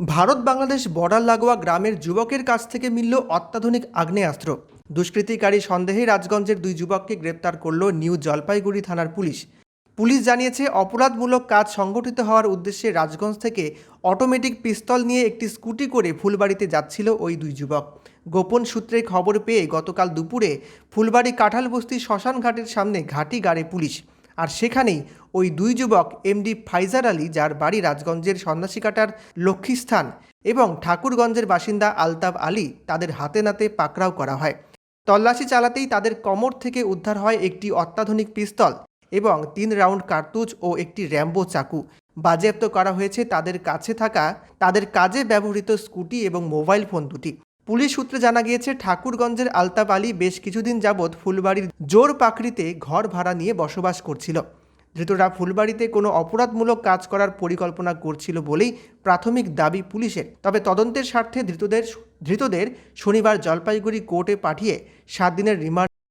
Bharat Bangladesh border লাগোয়া গ্রামের যুবকের কাছ থেকে মিলল অত্যাধুনিক আগ্নেয়াস্ত্র। দুষ্কৃতিকারী সন্দেহে রাজগঞ্জের দুই যুবককে গ্রেপ্তার করল নিউ জলপাইগুড়ি থানার পুলিশ। পুলিশ জানিয়েছে, অপরাধমূলক কাজ সংগঠিত হওয়ার উদ্দেশ্যে রাজগঞ্জ থেকে অটোমেটিক পিস্তল নিয়ে একটি স্কুটি করে ফুলবাড়িতে যাচ্ছিল ওই দুই যুবক। গোপন সূত্রে খবর পেয়ে গতকাল দুপুরে ফুলবাড়ি কাঁঠালবস্তি শ্মশান ঘাটের সামনে ঘাটি গাড়ে পুলিশ। আর সেখানেই ওই দুই যুবক এমডি ফাইজার আলী, যার বাড়ি রাজগঞ্জের সন্ন্যাসীকাটার লক্ষ্মীস্থান, এবং ঠাকুরগঞ্জের বাসিন্দা আলতাব আলী তাদের হাতে নাতে পাকড়াও করা হয়। তল্লাশি চালাতেই তাদের কমর থেকে উদ্ধার হয় একটি অত্যাধুনিক পিস্তল এবং তিন রাউন্ড কার্তুজ ও একটি র্যাম্বো চাকু। বাজেয়াপ্ত করা হয়েছে তাদের কাছে থাকা, তাদের কাজে ব্যবহৃত স্কুটি এবং মোবাইল ফোন দুটি। পুলিশ সূত্রে জানা গিয়েছে, ঠাকুরগঞ্জের আলতাব আলী বেশ কিছুদিন যাবৎ ফুলবাড়ির জোর পাকড়িতে ঘর ভাড়া নিয়ে বসবাস করছিল। ধৃতরা ফুলবাড়িতে কোনো অপরাধমূলক কাজ করার পরিকল্পনা করছিল বলেই প্রাথমিক দাবি পুলিশের। তবে তদন্তের স্বার্থে ধৃতদের ধৃতদের শনিবার জলপাইগুড়ি কোর্টে পাঠিয়ে সাত দিনের রিমান্ড